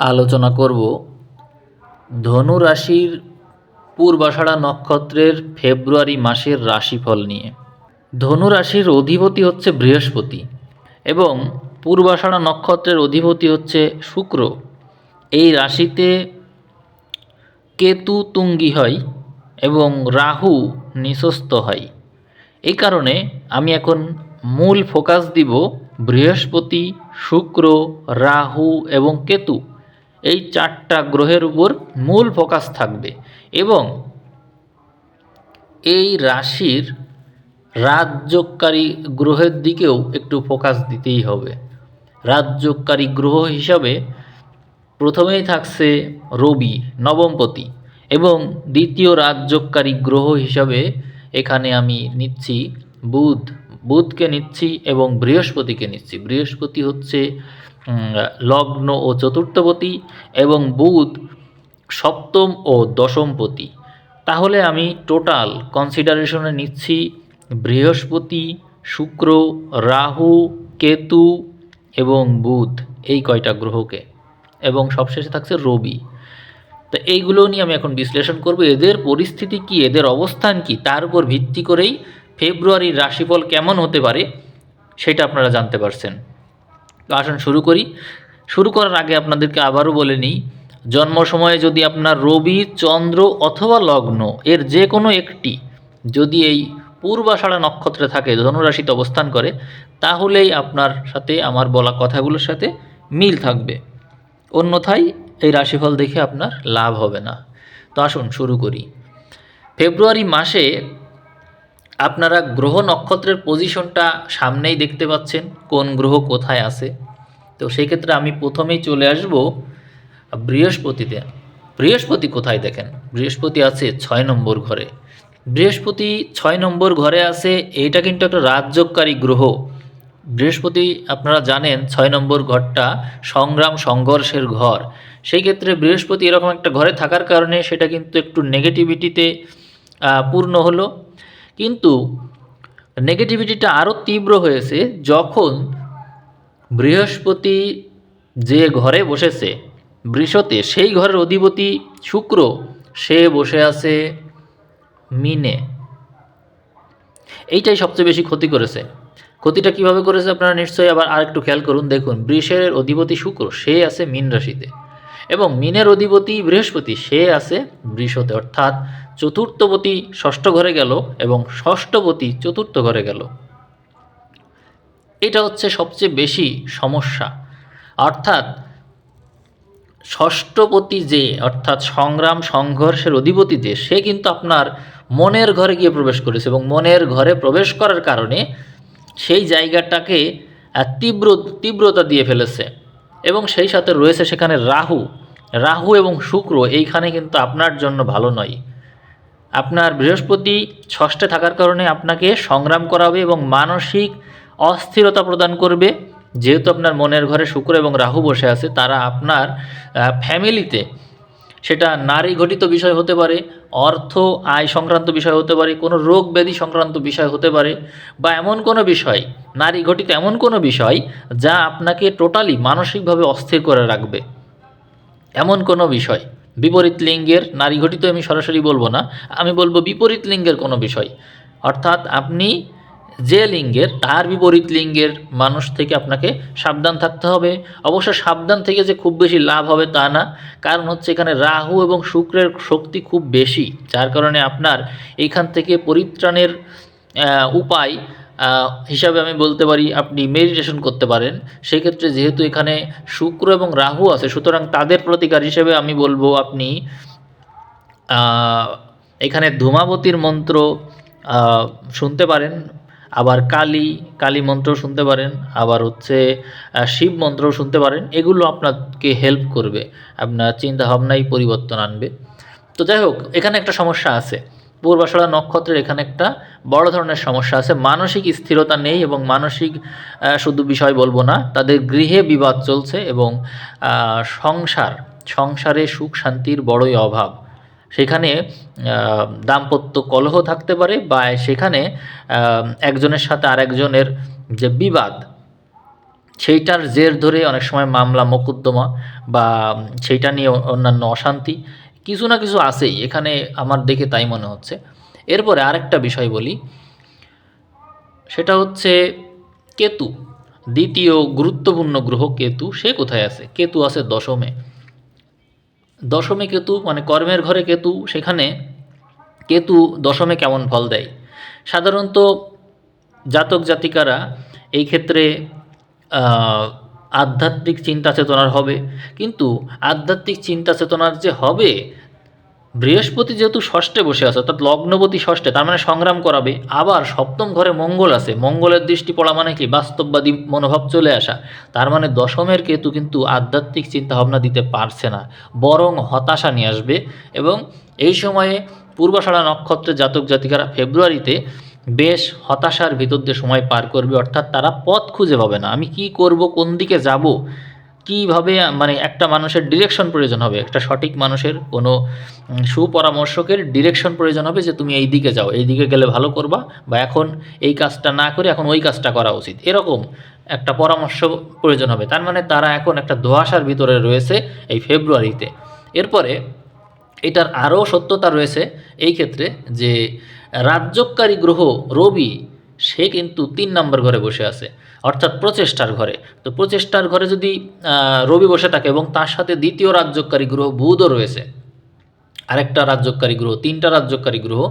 আলোচনা করব ধনু রাশির পূর্বাষাঢ়া নক্ষত্রের ফেব্রুয়ারি মাসের রাশিফল নিয়ে। ধনু রাশির অধিপতি হচ্ছে বৃহস্পতি এবং পূর্বাষাঢ়া নক্ষত্রের অধিপতি হচ্ছে শুক্র। এই রাশিতে কেতু তুঙ্গি হয় এবং রাহু নিঃস্ত হয়। এই কারণে আমি এখন মূল ফোকাস দিব বৃহস্পতি, শুক্র, রাহু এবং কেতু। এই চারটা গ্রহের উপর মূল ফোকাস থাকবে এবং এই রাশির রাজযোগকারী গ্রহের দিকেও একটু ফোকাস দিতেই হবে। রাজযোগকারী গ্রহ হিসাবে প্রথমেই থাকছে রবি, নবমপতি এবং দ্বিতীয় রাজযোগকারী গ্রহ হিসাবে এখানে আমি নিচ্ছি বুধ। বুধকে নিচ্ছি এবং বৃহস্পতিকে নিচ্ছি। বৃহস্পতি হচ্ছে লগ্ন ও চতুর্থপতি এবং বুধ সপ্তম ও দশমপতি। তাহলে আমি টোটাল কনসিডারেশনে নিচ্ছি বৃহস্পতি, শুক্র, রাহু, কেতু এবং বুধ এই কয়টা গ্রহকে এবং সবশেষে থাকছে রবি। তো এইগুলো নিয়ে আমি এখন বিশ্লেষণ করব, এদের পরিস্থিতি কি, এদের অবস্থান কি, তার উপর ভিত্তি করেই ফেব্রুয়ারির রাশিফল কেমন হতে পারে সেটা আপনারা জানতে পারছেন। তো আসুন শুরু করি। শুরু করার আগে আপনাদেরকে আবারও বলে নিই জন্ম সময়ে যদি আপনার রবি, চন্দ্র অথবা লগ্ন এর যে কোনো একটি যদি এই পূর্বাষাঢ়া নক্ষত্রে থাকে, ধনুরাশিতে অবস্থান করে, তাহলেই আপনার সাথে আমার বলা কথাগুলোর সাথে মিল থাকবে। অন্যথায় এই রাশিফল দেখে আপনার লাভ হবে না। তো আসুন শুরু করি। ফেব্রুয়ারি মাসে আপনারা গ্রহ নক্ষত্রের পজিশনটা সামনেই দেখতে পাচ্ছেন, কোন গ্রহ কোথায় আছে। তো সেই ক্ষেত্রে আমি প্রথমেই চলে আসব বৃহস্পতিতে। বৃহস্পতি কোথায় দেখেন? বৃহস্পতি আছে ছয় নম্বর ঘরে। বৃহস্পতি ছয় নম্বর ঘরে আছে, এইটা কিন্তু একটা রাজযোগকারী গ্রহ। বৃহস্পতি, আপনারা জানেন, ছয় নম্বর ঘরটা সংগ্রাম সংঘর্ষের ঘর। সেই ক্ষেত্রে বৃহস্পতি এরকম একটা ঘরে থাকার কারণে সেটা কিন্তু একটু নেগেটিভিটিতে পূর্ণ হলো। কিন্তু নেগেটিভিটিটা আরও তীব্র হয়েছে যখন বৃহস্পতি যে ঘরে বসেছে, বৃষতে সেই ঘরের অধিপতি শুক্র, সে বসে আছে মিনে। এইটাই সবচেয়ে বেশি ক্ষতি করেছে। ক্ষতিটা কীভাবে করেছে আপনারা নিশ্চয়ই আবার আরেকটু খেয়াল করুন। দেখুন, বৃষের অধিপতি শুক্র, সে আছে মীন রাশিতে। এবং মিনের অধিপতি বৃহস্পতি, সে আছে বৃষতে। অর্থাৎ চতুর্থপতি ষষ্ঠ ঘরে গেল এবং ষষ্ঠপতি চতুর্থ ঘরে গেল। এটা হচ্ছে সবচেয়ে বেশি সমস্যা। অর্থাৎ ষষ্ঠপতি যে, অর্থাৎ সংগ্রাম সংঘর্ষের অধিপতি যে, সে কিন্তু আপনার মনের ঘরে গিয়ে প্রবেশ করেছে এবং মনের ঘরে প্রবেশ করার কারণে সেই জায়গাটাকে তীব্র, তীব্রতা দিয়ে ফেলেছে। এবং সেই সাথে রয়েছে সেখানে রাহু। রাহু এবং শুক্র এইখানে কিন্তু আপনার জন্য ভালো নয়। আপনার বৃহস্পতি ষষ্ঠে থাকার কারণে আপনাকে সংগ্রাম করাবে এবং মানসিক অস্থিরতা প্রদান করবে। যেহেতু আপনার মনের ঘরে শুক্র এবং রাহু বসে আছে, তারা আপনার ফ্যামিলিতে সেটা নারী ঘটিত বিষয় হতে পারে, অর্থ, আয় সংক্রান্ত বিষয় হতে পারে, কোনো রোগ ব্যাধি সংক্রান্ত বিষয় হতে পারে বা এমন কোনো বিষয়, নারী ঘটিত এমন কোনো বিষয় যা আপনাকে টোটালি মানসিকভাবে অস্থির করে রাখবে। এমন কোনো বিষয়। বিপরীত লিঙ্গের নারী ঘটিত আমি সরাসরি বলব না, আমি বলব বিপরীত লিঙ্গের কোনো বিষয়। অর্থাৎ আপনি যে লিঙ্গের, তার বিপরীত লিঙ্গের মানুষ থেকে আপনাকে সাবধান থাকতে হবে। অবশ্য সাবধান থেকে যে খুব বেশি লাভ হবে তা না। কারণ হচ্ছে এখানে রাহু এবং শুক্রের শক্তি খুব বেশি, যার কারণে আপনার এইখান থেকে পরিত্রাণের উপায় হিসাবে আমি বলতে পারি আপনি মেডিটেশন করতে পারেন। সেক্ষেত্রে যেহেতু এখানে শুক্র এবং রাহু আছে, সুতরাং তাদের প্রতিকার হিসেবে আমি বলব আপনি এখানে ধূমাবতীর মন্ত্র শুনতে পারেন। আবার কালী কালী মন্ত্র শুনতে পারেন। আবার হচ্ছে শিব মন্ত্রও শুনতে পারেন। এগুলো আপনাকে হেল্প করবে। আপনার চিন্তা ভাবনায় পরিবর্তন আনবে। তো যাই হোক, এখানে একটা সমস্যা আছে। পূর্বাষাঢ়া নক্ষত্রের এখানে একটা বড় ধরনের সমস্যা আছে। মানসিক স্থিরতা নেই এবং মানসিক শুধু বিষয় বলব না, তাদের গৃহে বিবাদ চলছে এবং সংসার, সংসারে সুখ শান্তির বড়ই অভাব। সেখানে দাম্পত্য কলহ থাকতে পারে বা সেখানে একজনের সাথে আরেকজনের যে বিবাদ, সেইটার জের ধরে অনেক সময় মামলা, মোকদ্দমা বা সেইটা নিয়ে অন্যান্য অশান্তি কিছু না কিছু আছেই, এখানে আমার দেখে তাই মনে হচ্ছে। এরপরে আরেকটা বিষয় বলি, সেটা হচ্ছে কেতু, দ্বিতীয় গুরুত্বপূর্ণ গ্রহ কেতু, সে কোথায় আছে? কেতু আছে দশমে। দশমে কেতু মানে কর্মের ঘরে কেতু, সেখানে কেতু দশমে কেমন ফল দেয়? সাধারণত জাতক জাতিকারা এই ক্ষেত্রে আধ্যাত্মিক চিন্তা চেতনার হবে। কিন্তু আধ্যাত্মিক চিন্তা চেতনার যে হবে, বৃহস্পতি যেহেতু ষষ্ঠে বসে আছে, অর্থাৎ লগ্নপতি ষষ্ঠে, তার মানে সংগ্রাম করাবে। আবার সপ্তম ঘরে মঙ্গল আছে। মঙ্গলের দৃষ্টি পড়া মানে কি? বাস্তববাদী মনোভাব চলে আসা। তার মানে দশমের কেতু কিন্তু আধ্যাত্মিক চিন্তা ভাবনা দিতে পারছে না। বরং হতাশা নিয়ে আসবে। এবং এই সময়ে পূর্বাষাঢ়া নক্ষত্রের জাতক জাতিকারা ফেব্রুয়ারিতে বেশ হতাশার ভিতর দিয়ে সময় পার করবে, অর্থাৎ তারা পথ খুঁজে পাবে না। আমি কি করব, কোন দিকে যাব, কীভাবে মানে একটা মানুষের ডিরেকশন প্রয়োজন হবে, একটা সঠিক মানুষের কোনো সুপরামর্শকের ডিরেকশন প্রয়োজন হবে যে তুমি এই দিকে যাও এই দিকে গেলে ভালো করবা বা এখন এই কাজটা না করে এখন ওই কাজটা করা উচিত। এরকম একটা পরামর্শ প্রয়োজন হবে। তার মানে তারা এখন একটা ধোঁয়াশার ভিতরে রয়েছে এই ফেব্রুয়ারিতে এরপরে এটার আরও সত্যতা রয়েছে এই ক্ষেত্রে যে রাজ্যকারী গ্রহ রবি, সে কিন্তু তিন নম্বর ঘরে বসে আছে, অর্থাৎ প্রচেষ্টার ঘরে। তো প্রচেষ্টার ঘরে যদি রবি বসে থাকে এবং তার সাথে দ্বিতীয় রাজ্যকারী গ্রহ বুধও রয়েছে, আরেকটা রাজ্যকারী গ্রহ, তিনটা রাজ্যকারী গ্রহ,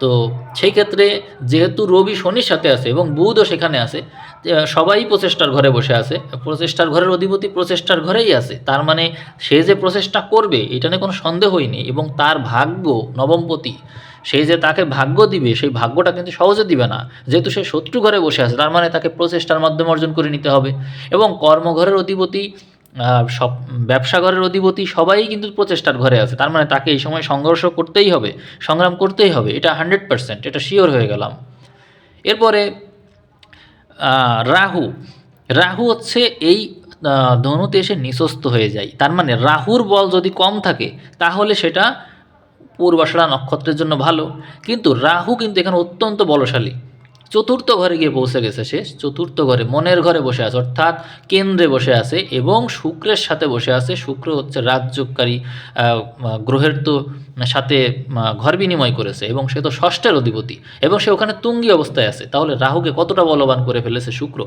তো সেই ক্ষেত্রে যেহেতু রবি শনির সাথে আছে এবং বুধও সেখানে আছে সবাই প্রচেষ্টার ঘরে বসে আছে। প্রচেষ্টার ঘরের অধিপতি প্রচেষ্টার ঘরেই আছে। তার মানে সে যে প্রচেষ্টা করবে, এটা নিয়ে কোনো সন্দেহই নেই এবং তার ভাগ্য নবমপতি, সে যে তাকে ভাগ্য দিবে, সেই ভাগ্যটা কিন্তু সহজে দিবে না। যেহেতু সে শত্রু ঘরে বসে আছে, তার মানে তাকে প্রচেষ্টার মাধ্যমে অর্জন করে নিতে হবে। এবং কর্মঘরের অধিপতি সব, ব্যবসা ঘরের অধিপতি সবাই কিন্তু প্রচেষ্টার ঘরে আছে। তার মানে তাকে এই সময় সংঘর্ষ করতেই হবে, সংগ্রাম করতেই হবে। এটা হান্ড্রেড পার্সেন্ট, এটা শিওর হয়ে গেলাম। এরপরে রাহু। রাহু হচ্ছে এই ধনুতে এসে নিঃস্ত হয়ে যায়। তার মানে রাহুর বল যদি কম থাকে, তাহলে সেটা পূর্বাষাঢ়া নক্ষত্রের জন্য ভালো। কিন্তু রাহু কিন্তু এখানে অত্যন্ত বলশালী। চতুর্থ ঘরে গিয়ে পৌঁছে গেছে সে। চতুর্থ ঘরে মনের ঘরে বসে আছে, অর্থাৎ কেন্দ্রে বসে আছে এবং শুক্রের সাথে বসে আছে। শুক্র হচ্ছে রাজযোগকারী গ্রহের তো সাথে ঘর বিনিময় করেছে এবং সে তো ষষ্ঠের অধিপতি এবং সে ওখানে তুঙ্গি অবস্থায় আছে। তাহলে রাহুকে কতটা বলবান করে ফেলেছে শুক্র?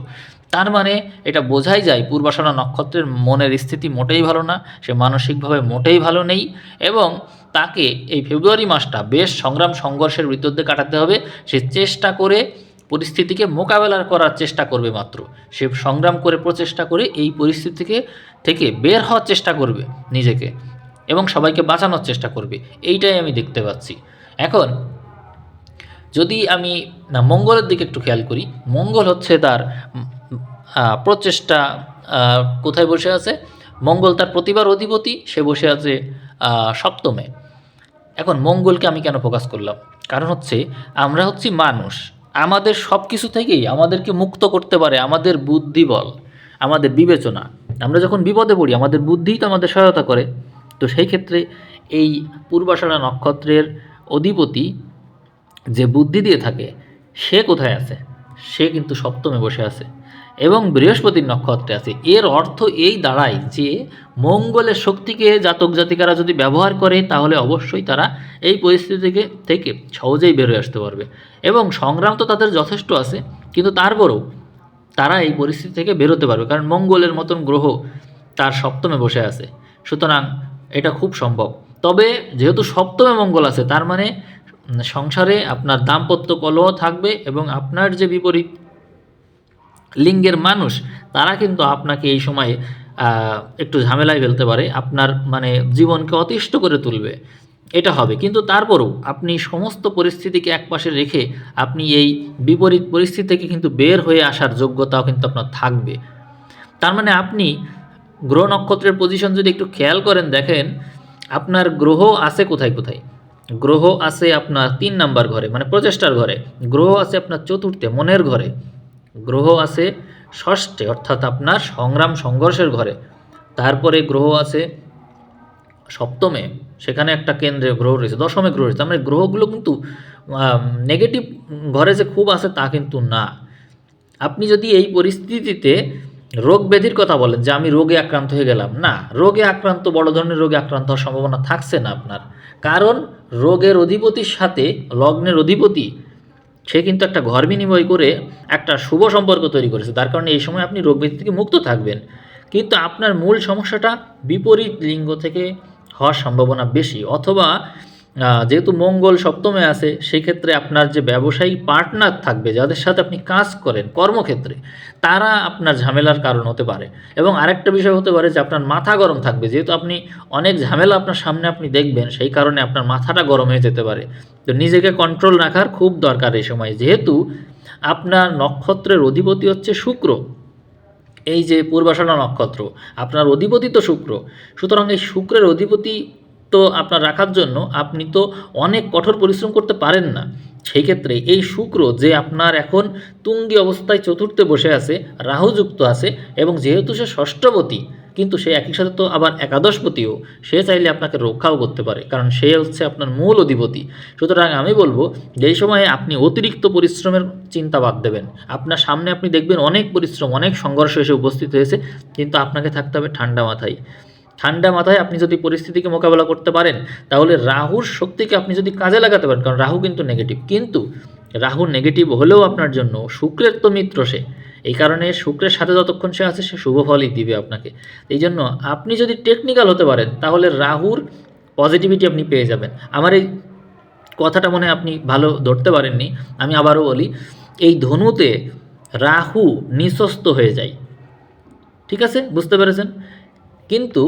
তার মানে এটা বোঝাই যায় পূর্বাসনা নক্ষত্রের মনের স্থিতি মোটেই ভালো না, সে মানসিকভাবে মোটেই ভালো নেই এবং তাকে এই ফেব্রুয়ারি মাসটা বেশ সংগ্রাম সংঘর্ষের ভিতর দিয়ে কাটাতে হবে। সে চেষ্টা করে পরিস্থিতিকে মোকাবেলা করার চেষ্টা করবে মাত্র। সে সংগ্রাম করে প্রচেষ্টা করে এই পরিস্থিতিকে থেকে বের হওয়ার চেষ্টা করবে নিজেকে এবং সবাইকে বাঁচানোর চেষ্টা করবে। এইটাই আমি দেখতে পাচ্ছি। এখন যদি আমি, না, মঙ্গলের দিকে একটু খেয়াল করি। মঙ্গল হচ্ছে তার প্রচেষ্টা কোথায় বসে আছে? মঙ্গল তার প্রতিবার অধিপতি, সে বসে আছে সপ্তমে। এখন মঙ্গলকে আমি কেন ফোকাস করলাম? কারণ হচ্ছে আমরা হচ্ছি মানুষ। আমাদের সব কিছু থেকেই আমাদেরকে মুক্ত করতে পারে আমাদের বুদ্ধি বল, আমাদের বিবেচনা। আমরা যখন বিপদে পড়ি, আমাদের বুদ্ধিই তো আমাদের সহায়তা করে। তো সেই ক্ষেত্রে এই পূর্বাষাঢ়া নক্ষত্রের অধিপতি যে বুদ্ধি দিয়ে থাকে, সে কোথায় আছে? সে কিন্তু সপ্তমে বসে আছে। এবং বৃহস্পতির নক্ষত্রে আছে। এর অর্থ এই দাঁড়ায় যে মঙ্গলের শক্তিকে জাতক জাতিকারা যদি ব্যবহার করে, তাহলে অবশ্যই তারা এই পরিস্থিতি থেকে থেকে সহজেই বেরোয় আসতে পারবে। এবং সংগ্রাম তো তাদের যথেষ্ট আছে, কিন্তু তারপরেও তারা এই পরিস্থিতি থেকে বেরোতে পারবে, কারণ মঙ্গলের মতন গ্রহ তার সপ্তমে বসে আছে। সুতরাং এটা খুব সম্ভব। তবে যেহেতু সপ্তমে মঙ্গল আছে, তার মানে সংসারে আপনার দাম্পত্য কলহ থাকবে এবং আপনার যে বিপরীত লিঙ্গের মানুষ, তারা কিন্তু আপনাকে এই সময়ে একটু ঝামেলায় ফেলতে পারে, আপনার মানে জীবনকে অতিষ্ঠ করে তুলবে। এটা হবে। কিন্তু তারপরেও আপনি সমস্ত পরিস্থিতিকে একপাশে রেখে আপনি এই বিপরীত পরিস্থিতি থেকে কিন্তু বের হয়ে আসার যোগ্যতাও কিন্তু আপনার থাকবে। তার মানে আপনি গ্রহ নক্ষত্রের পজিশন যদি একটু খেয়াল করেন, দেখেন আপনার গ্রহ আছে কোথায় কোথায়? গ্রহ আছে আপনার তিন নাম্বার ঘরে মানে প্রচেষ্টার ঘরে। গ্রহ আছে আপনার চতুর্থে, মনের ঘরে। গ্রহ আছে ষষ্ঠে, অর্থাৎ আপনার সংগ্রাম সংঘর্ষের ঘরে। তারপরে গ্রহ আছে সপ্তমে, সেখানে একটা কেন্দ্রে গ্রহ রয়েছে, দশমে গ্রহ রয়েছে। মানে গ্রহগুলো কিন্তু নেগেটিভ ঘরে যে খুব আছে তা কিন্তু না। আপনি যদি এই পরিস্থিতিতে রোগ ব্যাধির কথা বলেন যে আমি রোগে আক্রান্ত হয়ে গেলাম, না, রোগে আক্রান্ত, বড় ধরনের রোগে আক্রান্ত হওয়ার সম্ভাবনা থাকছে না আপনার। কারণ রোগের অধিপতির সাথে লগ্নের অধিপতি সে কিন্তু একটা ঘর বিনিময় করে একটা শুভ সম্পর্ক তৈরি করেছে। তার কারণে এই সময় আপনি রোগ ব্যাধি থেকে মুক্ত থাকবেন। কিন্তু আপনার মূল সমস্যাটা বিপরীত লিঙ্গ থেকে হওয়ার সম্ভাবনা বেশি। অথবা যেহেতু মঙ্গল সপ্তমে আছে সেই ক্ষেত্রে আপনার যে ব্যবসায়ী পার্টনার থাকবে, যাদের সাথে আপনি কাজ করেন কর্মক্ষেত্রে, তারা আপনার ঝামেলার কারণ হতে পারে। এবং আরেকটা বিষয় হতে পারে যে আপনার মাথা গরম থাকবে। যেহেতু আপনি অনেক ঝামেলা আপনার সামনে আপনি দেখবেন, সেই কারণে আপনার মাথাটা গরম হয়ে যেতে পারে। তো নিজেকে কন্ট্রোল রাখার খুব দরকার এই সময়। যেহেতু আপনার নক্ষত্রের অধিপতি হচ্ছে শুক্র। এই যে পূর্বাষাঢ়া নক্ষত্র, আপনার অধিপতি তো শুক্র। সুতরাং এই শুক্রের অধিপতি তো আপনার রাখার জন্য আপনি তো অনেক কঠোর পরিশ্রম করতে পারেন না। সেই ক্ষেত্রে এই শুক্র যে আপনার এখন তুঙ্গি অবস্থায় চতুর্থে বসে আছে, রাহুযুক্ত আছে এবং যেহেতু সে ষষ্ঠপতি, কিন্তু সে একই সাথে তো আবার একাদশপতিও, সে চাইলে আপনাকে রক্ষাও করতে পারে, কারণ সে হচ্ছে আপনার মূল অধিপতি। সুতরাং আমি বলব যে এই সময়ে আপনি অতিরিক্ত পরিশ্রমের চিন্তা বাদ দেবেন। আপনার সামনে আপনি দেখবেন অনেক পরিশ্রম, অনেক সংঘর্ষ এসে উপস্থিত হয়েছে, কিন্তু আপনাকে থাকতে হবে ঠান্ডা মাথায়। ঠান্ডা মাথায় আপনি যদি পরিস্থিতিকে মোকাবেলা করতে পারেন, তাহলে রাহুর শক্তিকে আপনি যদি কাজে লাগাতে পারেন, কারণ রাহু কিন্তু নেগেটিভ কিন্তু রাহু নেগেটিভ হলেও আপনার জন্য শুক্রের তো মিত্র সে। এই কারণে শুক্রের সাথে যতক্ষণ সে আছে, সে শুভ ফলই দিবে আপনাকে। এই জন্য আপনি যদি টেকনিক্যাল হতে পারেন, তাহলে রাহুর পজিটিভিটি আপনি পেয়ে যাবেন। আমার এই কথাটা মনে আপনি ভালো ধরতে পারেননি, আমি আবারও বলি, এই ধনুতে রাহু নিঃস্বস্ত হয়ে যায়। ঠিক আছে? বুঝতে পেরেছেন? কিন্তু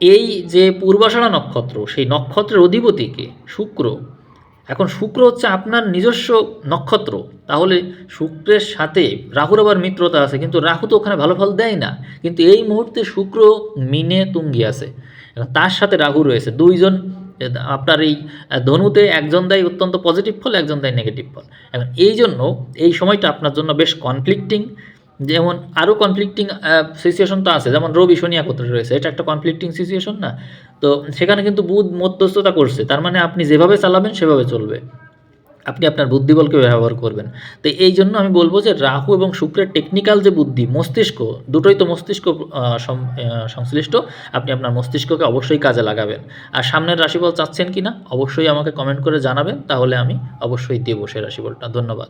এই যে পূর্বাষাঢ়া নক্ষত্র, সেই নক্ষত্রের অধিপতিকে শুক্র। এখন শুক্র হচ্ছে আপনার নিজস্ব নক্ষত্র। তাহলে শুক্রের সাথে রাহুর আবার মিত্রতা আছে, কিন্তু রাহু তো ওখানে ভালো ফল দেয় না। কিন্তু এই মুহূর্তে শুক্র মিনে তুঙ্গি আছে। তার সাথে রাহু রয়েছে। দুইজন, আপনার এই ধনুতে একজন দেয় অত্যন্ত পজিটিভ ফল, একজন দেয় নেগেটিভ ফল। এখন এই জন্য এই সময়টা আপনার জন্য বেশ কনফ্লিক্টিং যেমন আরও কনফ্লিক্টিং সিচুয়েশন তো আছে, যেমন রবি শনি একত্রে রয়েছে, এটা একটা কনফ্লিক্টিং সিচুয়েশন না? তো সেখানে কিন্তু বুধ মধ্যস্থতা করছে, তার মানে আপনি যেভাবে চালাবেন সেভাবে চলবে। আপনি আপনার বুদ্ধিবলকে ব্যবহার করবেন। তো এই জন্য আমি বলব যে রাহু এবং শুক্রের টেকনিক্যাল যে বুদ্ধি, মস্তিষ্ক, দুটোই তো মস্তিষ্ক সংশ্লিষ্ট, আপনি আপনার মস্তিষ্ককে অবশ্যই কাজে লাগাবেন। আর সামনের রাশিফল চাচ্ছেন কি না অবশ্যই আমাকে কমেন্ট করে জানাবেন, তাহলে আমি অবশ্যই দেবো সেই রাশিফলটা। ধন্যবাদ।